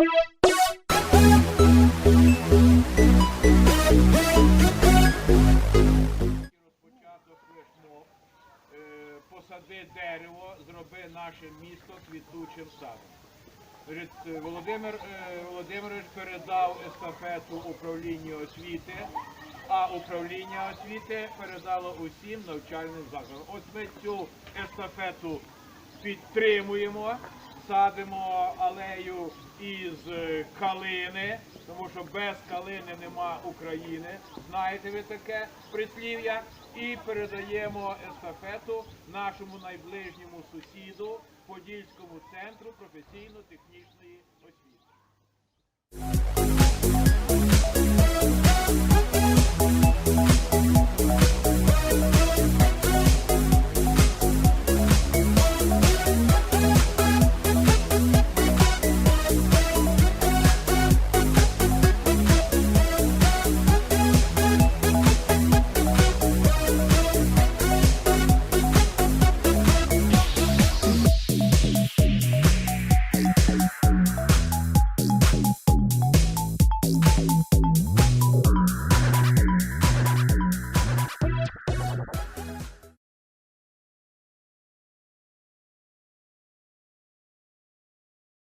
Е, посади дерево, зроби наше місто квітучим садом. Е, Володимир е, Володимирович передав естафету управлінню освіти, а управління освіти передало усім навчальним закладам. От ми цю естафету підтримуємо, садимо алею із е, калини, тому що без калини нема України. Знаєте ви таке прислів'я? І передаємо естафету нашому найближньому сусіду Подільському центру професійно-технічної.